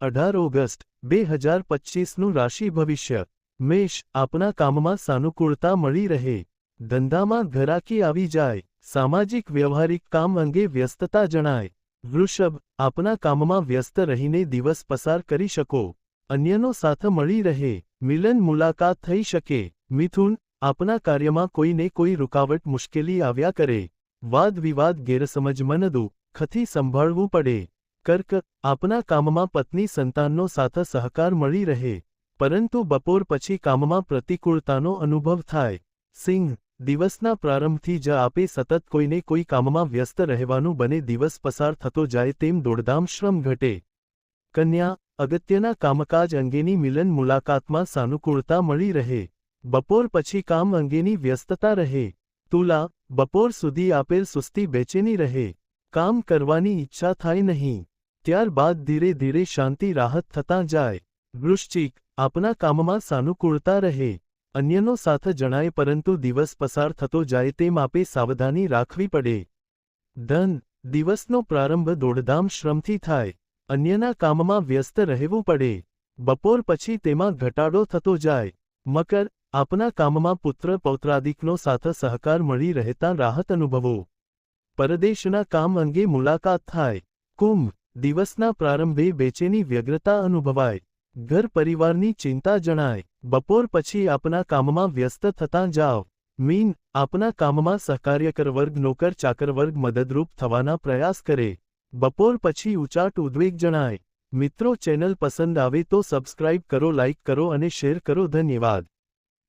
અઢાર ઓગસ્ટ, બે હજાર પચીસનું રાશિ ભવિષ્ય. મેષ, આપના કામમાં સાનુકૂળતા મળી રહે. ધંધામાં ઘરાકી આવી જાય. સામાજિક વ્યવહારિક કામ અંગે વ્યસ્તતા જણાય. વૃષભ, આપના કામમાં વ્યસ્ત રહીને દિવસ પસાર કરી શકો. અન્યનો સાથ મળી રહે. મિલન મુલાકાત થઈ શકે. મિથુન, આપના કાર્યમાં કોઈને કોઈ રૂકાવટ મુશ્કેલી આવ્યા કરે. વાદ વિવાદ, ગેરસમજ મનદુ ખથી સંભાળવું પડે. કર્ક, આપના કામમાં પત્ની સંતાનનો સાથ સહકાર મળી રહે, પરંતુ બપોર પછી કામમાં પ્રતિકૂળતાનો અનુભવ થાય. સિંહ, દિવસના પ્રારંભથી જ આપે સતત કોઈને કોઈ કામમાં વ્યસ્ત રહેવાનું બને દિવસ પસાર થતો જાય તેમ દોડધામ શ્રમ ઘટે. કન્યા, અગત્યના કામકાજ અંગેની મિલન મુલાકાતમાં સાનુકૂળતા મળી રહે. બપોર પછી કામ અંગેની વ્યસ્તતા રહે. તુલા, બપોર સુધી આપેલ સુસ્તી બેચેની રહે. કામ કરવાની ઈચ્છા થાય નહીં. ત્યારબાદ ધીરે ધીરે શાંતિ રાહત થતાં જાય. વૃશ્ચિક, આપના કામમાં સાનુકૂળતા રહે. અન્યનો સાથ જણાય પરંતુ દિવસ પસાર થતો જાય તેમ આપે સાવધાની રાખવી પડે. ધન, દિવસનો પ્રારંભ દોડધામ શ્રમથી થાય. અન્યના કામમાં વ્યસ્ત રહેવું પડે. બપોર પછી તેમાં ઘટાડો થતો જાય. મકર, આપના કામમાં પુત્ર પૌત્રાદિકનો સાથ સહકાર મળી રહેતા રાહત અનુભવો. પરદેશના કામ અંગે મુલાકાત થાય. કુંભ દિવસના પ્રારંભે બેચેની વ્યગ્રતા અનુભવાય. ઘર પરિવારની ચિંતા જણાય. બપોર પછી આપના કામમાં વ્યસ્ત થતાં જાઓ. મીન, આપના કામમાં સહકાર્યકર વર્ગ, નોકર ચાકર વર્ગ મદદરૂપ થવાના પ્રયાસ કરે. બપોર પછી ઉચાટ ઉદ્વેગ જણાય. મિત્રો, ચેનલ પસંદ આવે તો સબસ્ક્રાઇબ કરો, લાઇક કરો અને શેર કરો. ધન્યવાદ.